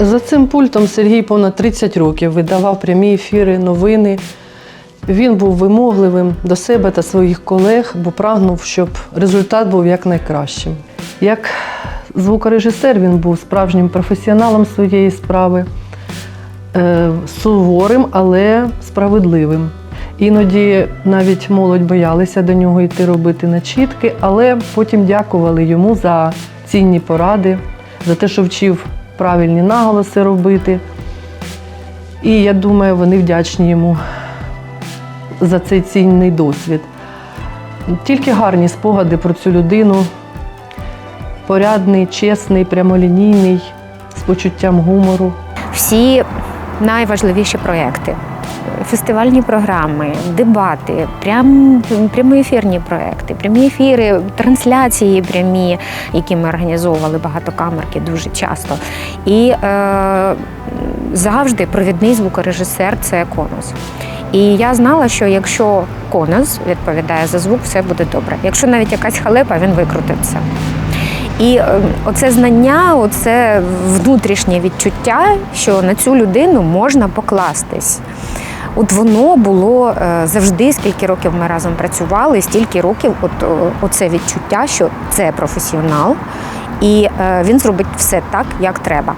За цим пультом Сергій понад 30 років видавав прямі ефіри, новини. Він був вимогливим до себе та своїх колег, бо прагнув, щоб результат був якнайкращим. Як звукорежисер він був справжнім професіоналом своєї справи, е, суворим, але справедливим. Іноді навіть молодь боялися до нього йти робити начітки, але потім дякували йому за цінні поради, за те, що вчив правильні наголоси робити. І я думаю, вони вдячні йому за цей цінний досвід. Тільки гарні спогади про цю людину. Порядний, чесний, прямолінійний, з почуттям гумору. всі найважливіші проекти. Фестивальні програми, дебати, прям, прямоефірні проекти, прямі ефіри, трансляції прямі, які ми організовували багатокамерки дуже часто. І е, завжди провідний звукорежисер це конус. І я знала, що якщо конус відповідає за звук, все буде добре. Якщо навіть якась халепа, він викрутиться. І е, оце знання, оце внутрішнє відчуття, що на цю людину можна покластись. От воно було е, завжди, скільки років ми разом працювали, стільки років, от оце відчуття, що це професіонал, і е, він зробить все так, як треба.